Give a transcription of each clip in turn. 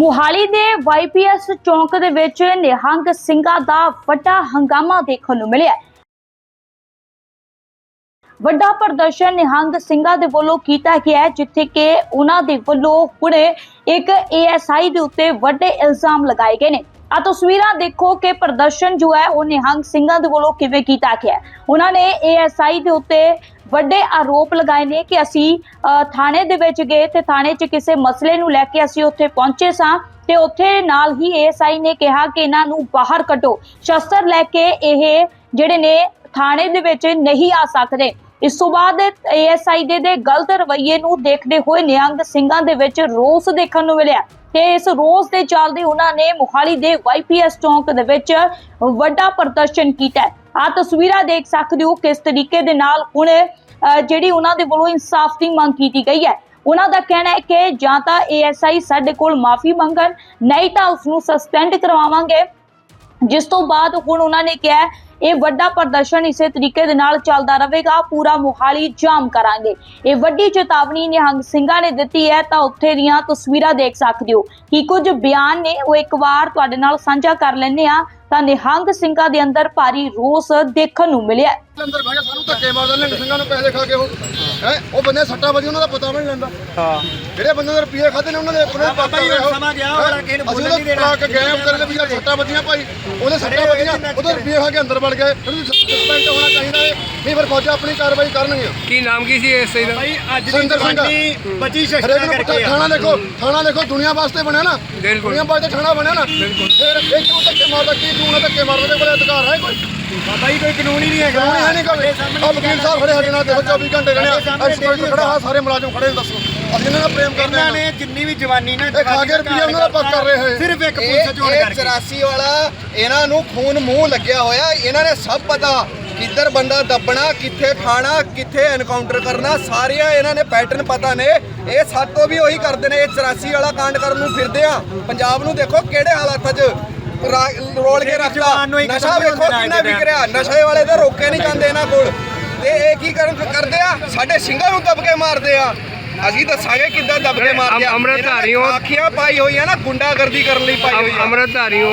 ਮੁਹਾਲੀ ਦੇ ਵਾਈਪੀਐਸ ਚੌਂਕ ਦੇ ਵਿੱਚ ਨਿਹੰਗ ਸਿੰਘਾਂ ਦਾ ਵੱਡਾ ਹੰਗਾਮਾ ਦੇਖਣ ਨੂੰ ਮਿਲਿਆ ਵੱਡਾ ਪ੍ਰਦਰਸ਼ਨ ਨਿਹੰਗ ਸਿੰਘਾਂ ਦੇ ਵੱਲੋਂ ਕੀਤਾ ਗਿਆ ਜਿੱਥੇ ਕਿ ਉਹਨਾਂ ਦੇ ਵੱਲੋਂ ਹੁਣੇ ਇੱਕ ਏਐਸਆਈ ਦੇ ਉੱਤੇ ਵੱਡੇ ਇਲਜ਼ਾਮ ਲਗਾਏ ਗਏ ਨੇ। ਆ ਤਸਵੀਰਾਂ ਦੇਖੋ ਕਿ ਪ੍ਰਦਰਸ਼ਨ ਜੋ ਹੈ ਉਹ ਨਿਹੰਗ ਸਿੰਘਾਂ ਦੇ ਵੱਲੋਂ ਕਿਵੇਂ ਕੀਤਾ ਗਿਆ ਉਹਨਾਂ ਨੇ ਏਐਸਆਈ ਦੇ ਉੱਤੇ ਵੱਡੇ ਆਰੋਪ ਲਗਾਏ ਨੇ ਕਿ ਅਸੀਂ ਥਾਣੇ ਦੇ ਵਿੱਚ ਗਏ ਤੇ ਥਾਣੇ 'ਚ ਕਿਸੇ ਮਸਲੇ ਨੂੰ ਲੈ ਕੇ ਅਸੀਂ ਉੱਥੇ ਪਹੁੰਚੇ ਸਾਂ ਤੇ ਉੱਥੇ ਨਾਲ ਹੀ ਏਐਸਆਈ ਨੇ ਕਿਹਾ ਕਿ ਇਹਨਾਂ ਨੂੰ ਬਾਹਰ ਕੱਢੋ। ਸ਼ਸਤਰ ਲੈ ਕੇ ਇਹ ਜਿਹੜੇ ਨੇ ਥਾਣੇ ਦੇ ਵਿੱਚ ਨਹੀਂ ਆ ਸਕਦੇ। ਇਸ ਤੋਂ ਬਾਅਦ ਏਐਸਆਈ ਦੇ ਦੇ ਗਲਤ ਰਵੱਈਏ ਨੂੰ ਦੇਖਦੇ ਹੋਏ ਨਿਹੰਗ ਸਿੰਘਾਂ ਦੇ ਵਿੱਚ ਰੋਸ ਦੇਖਣ ਨੂੰ ਮਿਲਿਆ। ਤੇ ਇਸ ਰੋਸ ਦੇ ਚੱਲਦੇ ਉਹਨਾਂ ਨੇ ਮੁਹਾਲੀ ਦੇ ਵਾਈਪੀਐਸ ਚੌਂਕ ਦੇ ਵਿੱਚ ਵੱਡਾ ਪ੍ਰਦਰਸ਼ਨ ਕੀਤਾ ਆ ਤਸਵੀਰਾਂ ਦੇਖ ਸਕਦੇ ਹੋ ਕਿਸ ਤਰੀਕੇ ਦੇ ਨਾਲ ਹੁਣ ਜਿਹੜੀ ਉਹਨਾਂ ਦੇ ਵੱਲੋਂ ਇਨਸਾਫ ਦੀ ਮੰਗ ਕੀਤੀ ਗਈ ਹੈ। ਉਹਨਾਂ ਦਾ ਕਹਿਣਾ ਹੈ ਕਿ ਜਾਂ ਤਾਂ ਏਐਸਆਈ ਸਾਡੇ ਕੋਲ ਮਾਫੀ ਮੰਗਣ, ਨਹੀਂ ਤਾਂ ਉਸ ਨੂੰ ਸਸਪੈਂਡ ਕਰਵਾਵਾਂਗੇ। ਜਿਸ ਤੋਂ ਬਾਅਦ ਹੁਣ ਉਹਨਾਂ ਨੇ ਕਿਹਾ ਇਹ ਵੱਡਾ ਪ੍ਰਦਰਸ਼ਨ ਇਸੇ ਤਰੀਕੇ ਦੇ ਨਾਲ ਚੱਲਦਾ ਰਹੇਗਾ। ਪੂਰਾ ਮੁਹਾਲੀ ਜਾਮ ਕਰਾਂਗੇ। ਇਹ ਵੱਡੀ ਚੇਤਾਵਨੀ ਨਿਹੰਗ ਸਿੰਘਾਂ ਨੇ ਦਿੱਤੀ ਹੈ, ਤਾਂ ਉੱਥੇ ਦੀਆਂ ਤਸਵੀਰਾਂ ਦੇਖ ਸਕਦੇ ਹੋ। ਕਿ ਕੁਝ ਬਿਆਨ ਨੇ, ਉਹ ਇੱਕ ਵਾਰ ਤੁਹਾਡੇ ਨਾਲ ਸਾਂਝਾ ਕਰ ਲੈਂਦੇ ਆ ਤਾਂ ਨਿਹੰਗ ਸਿੰਘਾਂ ਦੇ ਅੰਦਰ ਭਾਰੀ ਰੋਸ ਦੇਖਣ ਨੂੰ ਮਿਲਿਆ। ਅੰਦਰ ਬਹਿ ਸਾਨੂੰ ਧੱਕੇ ਮਾਰਦੇ ਨੇ, ਸਿੰਘਾਂ ਨੂੰ ਪੈਸੇ ਖਾ ਕੇ ਉਹ। ਹੈ? ਉਹ ਬੰਦੇ ਸੱਟਾਂ ਵਜੀ ਉਹਨਾਂ ਦਾ ਪਤਾ ਵੀ ਨਹੀਂ ਲੈਂਦਾ ਹਾਂ। ਜਿਹੜੇ ਬੰਦੇ ਦੇ ਰੁਪਏ ਖਾਦੇ ਨੇ ਉਹਨਾਂ ਦੇ ਜੀ, ਪਤਾ ਸਮਾਂ ਗਿਆ ਹੋਣਾ, ਕਿਸੇ ਨੂੰ ਬੋਲਣ ਨਹੀਂ ਦੇਣਾ। ਪਾ ਕੇ ਗਏ ਵਿਚਾਰੇ ਦੇ ਵੀ ਸੱਟਾਂ ਵਜੀਆਂ ਭਾਈ। ਉਹਦੇ ਸੱਟਾਂ ਵਜੀਆਂ ਉਹਦੇ ਰੁਪਏ ਖਾ ਕੇ ਅੰਦਰ ਵੜ ਗਏ। ਉਹਨੂੰ ਸਸਪੈਂਡ ਹੋਣਾ ਚਾਹੀਦਾ ਹੈ ਨਹੀਂ ਫਿਰ ਫੌਜਾਂ ਆਪਣੀ ਕਾਰਵਾਈ ਕਰਨਗੀਆਂ। ਕੀ ਨਾਮ ਕੀ ਸੀ ਇਸ ਦਾ? ਭਾਈ ਅੱਜ ਦੀ। ਜਵਾਨੀ ਬਚੀ ਨੂੰ ਕਰਕੇ ਆ। ਥਾਣਾ ਦੇਖੋ ਥਾਣਾ ਦੇਖੋ ਦੁਨੀਆ ਵਾਸਤੇ ਬਣਿਆ ਨਾ। ਦੁਨੀਆ ਵਾਸਤੇ ਥਾਣਾ ਬਣਿਆ ਨਾ। ਫਿਰ ਧੱਕੇ ਮਾਰਦਾ ਕੀ ਤੂੰ ਨਾ ਧੱਕੇ ਮਾਰਦਾ ਦੇ ਕੋਲ ਅਧਿਕਾਰ ਹੈ ਕੋਈ? ਬਾਬਾ ਜੀ ਕੋਈ ਕਾਨੂੰਨ ਹੀ ਨਹੀਂ ਹੈਗਾ। ਕਾਨੂੰਨ ਹੈ ਨਹੀਂ ਕੋਈ। ਆ ਵਕੀਲ ਸਾਹਿਬ ਖੜੇ ਸਾਡੇ ਨਾਲ ਦੇਖੋ 24 ਘੰਟੇ ਖੜੇ ਆ ਸਾਡੇ ਸਾਹਮਣੇ ਐਕਸਪਰਟ ਖੜਾ ਆ ਸਾਰੇ ਮੁਲਾਜ਼ਮ ਖੜੇ ਨੇ ਦੱਸੋ। ਅਸੀਂ ਇਹਨਾਂ ਦਾ ਪ੍ਰੇਮ ਕਰਦੇ ਇਹਨਾਂ ਹਾਂ। ਨੇ ਜਿੰਨੀ ਵੀ ਜਵਾਨੀ ਨਾ ਇਹ ਖਾ ਕੇ ਰੁਪਈਆ ਉਹਨਾਂ ਦਾ ਪੱਕ ਕਰ ਰਹੇ। ਹੈ। ਸਿਰਫ ਇੱਕ ਇਹ ਪੁਲਿਸ ਚੋਣ ਇਹ ਕਰਕੇ। 84 ਵਾਲਾ ਇਹਨਾਂ ਨੂੰ ਖੂਨ ਮੂੰਹ ਲੱਗਿਆ ਹੋਇਆ। ਇਹਨਾਂ ਨੇ ਸਭ ਪਤਾ ਕਿੱਧਰ ਬੰਦਾ ਦੱਬਣਾ ਕਿੱਥੇ ਖਾਣਾ ਕਿੱਥੇ ਐਨਕਾਊਂਟਰ ਕਰਨਾ। ਸਾਰੀਆਂ ਇਹਨਾਂ ਨੇ ਪੈਟਰਨ ਪਤਾ ਨੇ। ਇਹ ਸਾਤੋਂ ਵੀ ਉਹੀ ਕਰਦੇ ਨੇ। ਇਹ 84 ਵਾਲਾ ਕਾਂਡ ਕਰਨ ਨੂੰ ਫਿਰਦੇ ਆ। ਪੰਜਾਬ ਨੂੰ ਦੇਖੋ ਕਿਹੜੇ ਹਾਲਾਤਾਂ 'ਚ ਰੋਲ ਕੇ ਰੱਖਦਾ ਨਸ਼ਾ ਵੇਖੋ ਕਿੰਨਾ ਵਿਕ ਰਿਹਾ ਨਸ਼ੇ ਵਾਲੇ ਤਾਂ ਰੋਕੇ ਨਹੀਂ ਜਾਂਦੇ ਇਹਨਾਂ ਕੋਲ। ਤੇ ਇਹ ਕੀ ਕਰਨ ਕਰਦੇ ਆ? ਸਾਡੇ ਸਿੰਘਾਂ ਨੂੰ ਦਬ ਕੇ ਮਾਰਦੇ ਆ। ਅਸੀਂ ਦੱਸਾਂਗੇ ਕਿੱਦਾਂ ਦਬ ਕੇ ਮਾਰਦੇ ਆ। ਅਮ- ਅੰਮ੍ਰਿਤਧਾਰੀਓ- ਆਖੀਆਂ ਪਾਈ ਹੋਈ ਆ ਨਾ ਗੁੰਡਾਗਰਦੀ ਕਰਨ ਲਈ ਪਾਈ ਹੋਈ ਆ। ਅਮਰਧਾਰੀਓ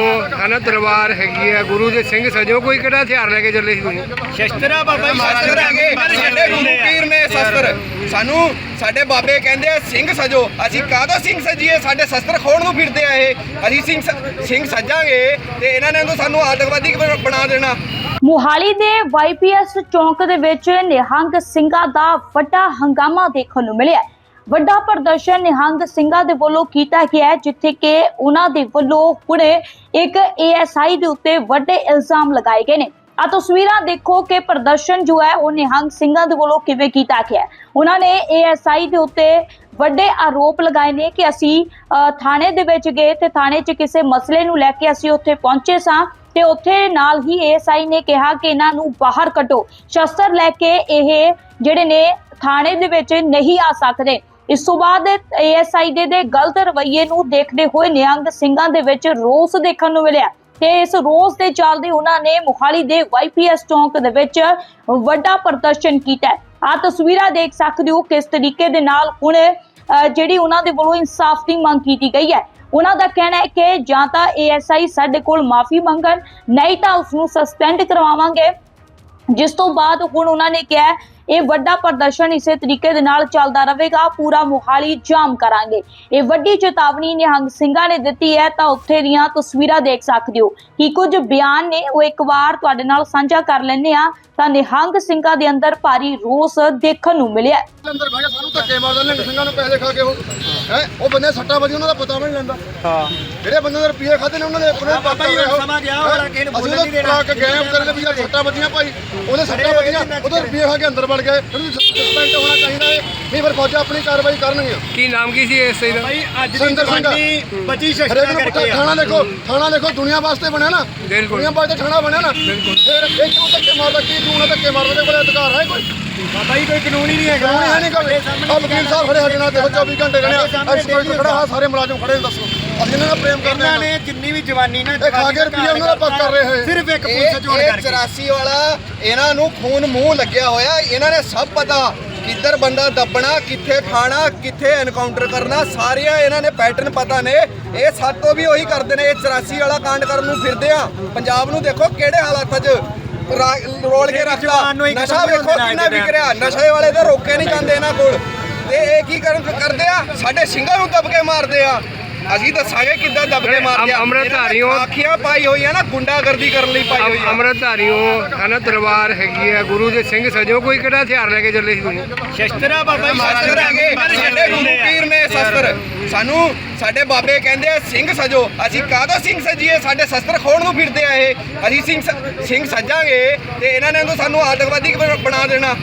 ਹਨਾ ਦਰਬਾਰ ਹੈਗੀ ਆ ਗੁਰੂ ਦੇ ਸਿੰਘ ਸਜੋ ਕੋਈ ਕਿਹੜਾ ਹਥਿਆਰ ਲੈ ਕੇ ਚੱਲੇ ਸੀ ਤੁਸੀਂ? ਸ਼ਸਤਰਾ ਬਾਬਾ ਜੀ ਸ਼ਸਤਰ ਹੈਗੇ। ਸਾਡੇ ਗੁਰੂ ਪੀਰ ਨੇ ਸ਼ਸਤਰ। ਸਾਨੂੰ ਸਾਡੇ ਬਾਬੇ ਕਹਿੰਦੇ ਆ ਸਿੰਘ ਸਜੋ। ਅਸੀਂ ਕਾਹਦਾ ਸਿੰਘ ਸਜੀਏ? ਸਾਡੇ ਸ਼ਸਤਰ ਖੋਣ ਨੂੰ ਫਿਰਦੇ ਆ ਇਹ। ਅਸੀਂ ਸਿੰਘ ਸਿੰਘ ਸਜਾਂਗੇ ਤੇ ਇਹਨਾਂ ਨੇ ਤਾਂ ਸਾਨੂੰ ਆਤੰਕਵਾਦੀ ਬਣਾ ਦੇਣਾ। ਮੁਹਾਲੀ ਦੇ ਵਾਈਪੀਐਸ ਚੌਂਕ ਦੇ ਵਿੱਚ ਨਿਹੰਗ ਸਿੰਘਾਂ ਦਾ ਵੱਡਾ ਹੰਗਾਮਾ ਦੇਖਣ ਨੂੰ ਮਿਲਿਆ। ਵੱਡਾ ਪ੍ਰਦਰਸ਼ਨ ਨਿਹੰਗ ਸਿੰਘਾਂ ਦੇ ਵੱਲੋਂ ਕੀਤਾ ਗਿਆ ਜਿੱਥੇ ਕਿ ਉਹਨਾਂ ਦੇ ਵੱਲੋਂ ਹੁਣੇ ਇੱਕ ਏਐਸਆਈ ਦੇ ਉੱਤੇ ਵੱਡੇ ਇਲਜ਼ਾਮ ਲਗਾਏ ਗਏ ਨੇ। ਆ ਤਸਵੀਰਾਂ ਦੇਖੋ ਕਿ ਪ੍ਰਦਰਸ਼ਨ ਜੋ ਹੈ, ਉਹ ਨਿਹੰਗ ਸਿੰਘਾਂ ਦੇ ਵੱਲੋਂ ਕਿਵੇਂ ਕੀਤਾ ਗਿਆ ਉਹਨਾਂ ਨੇ ਏਐਸਆਈ ਦੇ ਉੱਤੇ ਵੱਡੇ ਆਰੋਪ ਲਗਾਏ ਨੇ ਕਿ ਅਸੀਂ ਥਾਣੇ ਦੇ ਵਿੱਚ ਗਏ ਤੇ ਥਾਣੇ 'ਚ ਕਿਸੇ ਮਸਲੇ ਨੂੰ ਲੈ ਕੇ ਅਸੀਂ ਉੱਥੇ ਪਹੁੰਚੇ ਸਾਂ ਤੇ ਉੱਥੇ ਨਾਲ ਹੀ ਏਐਸਆਈ ਨੇ ਕਿਹਾ ਕਿ ਇਹਨਾਂ ਨੂੰ ਬਾਹਰ ਕੱਢੋ। ਸ਼ਸਤਰ ਲੈ ਕੇ ਇਹ ਜਿਹੜੇ ਨੇ, ਥਾਣੇ ਦੇ ਵਿੱਚ ਨਹੀਂ ਆ ਸਕਦੇ। ਇਸ ਤੋਂ ਬਾਅਦ ਏਐਸਆਈ ਦੇ ਦੇ ਗਲਤ ਰਵੱਈਏ ਨੂੰ ਦੇਖਦੇ ਹੋਏ ਨਿਹੰਗ ਸਿੰਘਾਂ ਦੇ ਵਿੱਚ ਰੋਸ ਦੇਖਣ ਨੂੰ ਮਿਲਿਆ ਤੇ ਇਸ ਰੋਸ ਦੇ ਚੱਲਦੇ ਉਹਨਾਂ ਨੇ ਮੁਹਾਲੀ ਦੇ ਵਾਈਪੀਐਸ ਚੌਂਕ ਦੇ ਵਿੱਚ ਵੱਡਾ ਪ੍ਰਦਰਸ਼ਨ ਕੀਤਾ। ਆ ਤਸਵੀਰਾਂ ਦੇਖ ਸਕਦੇ ਹੋ ਕਿਸ ਤਰੀਕੇ ਦੇ ਨਾਲ ਹੁਣ ਜਿਹੜੀ ਉਹਨਾਂ ਦੇ ਵੱਲੋਂ ਇਨਸਾਫ ਦੀ ਮੰਗ ਕੀਤੀ ਗਈ ਹੈ। ਉਹਨਾਂ ਦਾ ਕਹਿਣਾ ਹੈ ਕਿ ਜਾਂ ਤਾਂ ਏਐਸਆਈ ਸਾਡੇ ਕੋਲ ਮਾਫੀ ਮੰਗਣ, ਨਹੀਂ ਤਾਂ ਉਸ ਨੂੰ ਸਸਪੈਂਡ ਕਰਵਾਵਾਂਗੇ। ਜਿਸ ਤੋਂ ਬਾਅਦ ਹੁਣ ਉਹਨਾਂ ਨੇ ਕਿਹਾ ਇਹ ਵੱਡਾ ਪ੍ਰਦਰਸ਼ਨ ਇਸੇ ਤਰੀਕੇ ਦੇ ਨਾਲ ਚੱਲਦਾ ਰਹੇਗਾ। ਪੂਰਾ ਮੁਹਾਲੀ ਜਾਮ ਕਰਾਂਗੇ। ਇਹ ਵੱਡੀ ਚੇਤਾਵਨੀ ਨਿਹੰਗ ਸਿੰਘਾਂ ਨੇ ਦਿੱਤੀ ਹੈ, ਤਾਂ ਉੱਥੇ ਦੀਆਂ ਤਸਵੀਰਾਂ ਦੇਖ ਸਕਦੇ ਹੋ। ਕਿ ਕੁਝ ਬਿਆਨ ਨੇ, ਉਹ ਇੱਕ ਵਾਰ ਤੁਹਾਡੇ ਨਾਲ ਸਾਂਝਾ ਕਰ ਲੈਂਦੇ ਆ ਤਾਂ ਨਿਹੰਗ ਸਿੰਘਾਂ ਦੇ ਅੰਦਰ ਭਾਰੀ ਰੋਸ ਦੇਖਣ ਨੂੰ ਮਿਲਿਆ। ਅੰਦਰ ਬਹਿ ਸਾਨੂੰ ਧੱਕੇ ਮਾਰਦੇ ਨੇ, ਸਿੰਘਾਂ ਨੂੰ ਪੈਸੇ ਖਾ ਕੇ ਉਹ। ਹੈ? ਉਹ ਬੰਦੇ ਸੱਟਾਂ ਵਜੀ ਉਹਨਾਂ ਦਾ ਪਤਾ ਵੀ ਨਹੀਂ ਲੈਂਦਾ। ਹਾਂ। ਜਿਹੜੇ ਬੰਦੇ ਦੇ ਰੁਪਏ ਖਾਦੇ ਨੇ ਉਹਨਾਂ ਦੇ ਉਹਨਾਂ ਦੇ ਬਾਬਾ ਜੀ, ਸਮਾਂ ਗਿਆ ਹੋਣਾ, ਕਿਸੇ ਨੂੰ ਬੋਲਣ ਨਹੀਂ ਦੇਣਾ। ਕੇ ਗਏ ਦੇ ਵੀ ਸੱਟਾਂ ਵਜੀਆਂ ਭਾਈ। ਉਹਦੇ ਸੱਟਾਂ ਵਜੀਆਂ ਉਹਦੇ ਰੁਪਏ ਖਾ ਕੇ ਅੰਦਰ ਵੜ ਗਏ। ਉਹਨੂੰ ਸਸਪੈਂਡ ਹੋਣਾ ਚਾਹੀਦਾ ਹੈ ਨਹੀਂ ਫਿਰ ਫੌਜਾਂ ਆਪਣੀ ਕਾਰਵਾਈ ਕਰਨਗੀਆਂ। ਕੀ ਨਾਮ ਕੀ ਸੀ ਇਸ ਦਾ? ਭਾਈ ਅੱਜ ਦੀ। ਜਵਾਨੀ ਬਚੀ ਨੂੰ ਕਰਕੇ ਆ। ਥਾਣਾ ਦੇਖੋ ਥਾਣਾ ਦੇਖੋ ਦੁਨੀਆ ਵਾਸਤੇ ਬਣਿਆ ਨਾ। ਦੁਨੀਆ ਵਾਸਤੇ ਥਾਣਾ ਬਣਿਆ ਨਾ। ਫਿਰ ਇਹ ਕਿਉਂ ਧੱਕੇ ਮਾਰਦਾ ਕੀ ਤੂੰ ਨਾ ਧੱਕੇ ਮਾਰਦਾ ਦੇ ਕੋਲ ਅਧਿਕਾਰ ਹੈ ਕੋਈ? ਬਾਬਾ ਜੀ ਕੋਈ ਕਾਨੂੰਨ ਹੀ ਨਹੀਂ ਹੈਗਾ। ਕਾਨੂੰਨ ਹੈ ਨਹੀਂ ਕੋਈ। ਸਾਡੇ ਸਾਹਮਣੇ ਆ ਵਕੀਲ ਸਾਹਿਬ ਖੜੇ ਸਾਡੇ ਨਾਲ ਦੇਖੋ 24 ਘੰਟੇ ਸਾਡੇ ਸਾਹਮਣੇ ਐਕਸਪਰਟ ਖੜਾ ਆ ਸਾਰੇ ਮੁਲਾਜ਼ਮ ਖੜੇ ਨੇ ਦੱਸੋ। ਅਸੀਂ ਇਹਨਾਂ ਦਾ ਪ੍ਰੇਮ ਕਰਦੇ ਇਹਨਾਂ ਹਾਂ। ਨੇ ਜਿੰਨੀ ਵੀ ਜਵਾਨੀ ਨਾ ਇਹ ਖਾ ਕੇ ਰੁਪਈਆ ਉਹਨਾਂ ਦਾ ਪੱਕ ਕਰ ਰਹੇ ਹੈ। ਸਿਰਫ ਇੱਕ ਇਹ ਪੁਲਿਸ ਚੋਣ ਇਹ ਕਰਕੇ। 84 ਵਾਲਾ ਇਹਨਾਂ ਨੂੰ ਖੂਨ ਮੂੰਹ ਲੱਗਿਆ ਹੋਇਆ। ਇਹਨਾਂ ਨੇ ਸਭ ਪਤਾ ਕਿੱਧਰ ਬੰਦਾ ਦੱਬਣਾ ਕਿੱਥੇ ਠਾਣਾ ਕਿੱਥੇ ਐਨਕਾਊਂਟਰ ਕਰਨਾ। ਸਾਰੀਆਂ ਇਹਨਾਂ ਨੇ ਪੈਟਰਨ ਪਤਾ ਨੇ। ਇਹ ਸਾਤੋਂ ਵੀ ਉਹੀ ਕਰਦੇ ਨੇ। ਇਹ 84 ਵਾਲਾ ਕਾਂਡ ਕਰਨ ਨੂੰ ਫਿਰਦੇ ਆ। ਪੰਜਾਬ ਨੂੰ ਦੇਖੋ ਕਿਹੜੇ ਹਾਲਾਤਾਂ 'ਚ ਰੋਲ ਕੇ ਰੱਖਦਾ। ਨਸ਼ਾ ਵੇਖੋ ਕਿੰਨਾ ਵਿਕ ਰਿਹਾ। ਨਸ਼ੇ ਵਾਲੇ ਤਾਂ ਰੋਕੇ ਨਹੀਂ ਜਾਂਦੇ ਇਹਨਾਂ ਕੋਲ। ਤੇ ਇਹ ਕੀ ਕਰਨ ਕਰਦੇ ਸਾਡੇ ਸਿੰਘਾਂ ਨੂੰ ਦਬ ਕੇ ਮਾਰਦੇ ਆ। ਅਸੀਂ ਦੱਸਾਂਗੇ ਕਿੱਦਾਂ ਦਬ ਕੇ ਮਾਰਦੇ ਆ। ਅਮ- ਅੰਮ੍ਰਿਤਧਾਰੀਓ- ਆਖੀਆਂ ਪਾਈ ਹੋਈ ਆ ਨਾ ਗੁੰਡਾਗਰਦੀ ਕਰਨ ਲਈ ਪਾਈ ਹੋਈ ਆ। ਅਮਰਧਾਰੀਓ ਹਨਾ ਦਰਬਾਰ ਹੈਗੀ ਆ ਗੁਰੂ ਦੇ ਸਿੰਘ ਸਜੋ ਕੋਈ ਕਿਹੜਾ ਹਥਿਆਰ ਲੈ ਕੇ ਚੱਲੇ ਸੀ ਤੁਸੀਂ? ਸ਼ਸਤਰਾ ਬਾਬਾ ਜੀ ਸ਼ਸਤਰ ਹੈਗੇ। ਸਾਡੇ ਗੁਰੂ ਪੀਰ ਨੇ ਸ਼ਸਤਰ। ਸਾਨੂੰ ਸਾਡੇ ਬਾਬੇ ਕਹਿੰਦੇ ਆ ਸਿੰਘ ਸਜੋ। ਅਸੀਂ ਕਾਹਦਾ ਸਿੰਘ ਸਜੀਏ? ਸਾਡੇ ਸ਼ਸਤਰ ਖੋਣ ਨੂੰ ਫਿਰਦੇ ਆ ਇਹ। ਅਸੀਂ ਸਿੰਘ ਸਿੰਘ ਸਜਾਂਗੇ ਤੇ ਇਹਨਾਂ ਨੇ ਤਾਂ ਸਾਨੂੰ ਆਤੰਕਵਾਦੀ ਬਣਾ ਦੇਣਾ।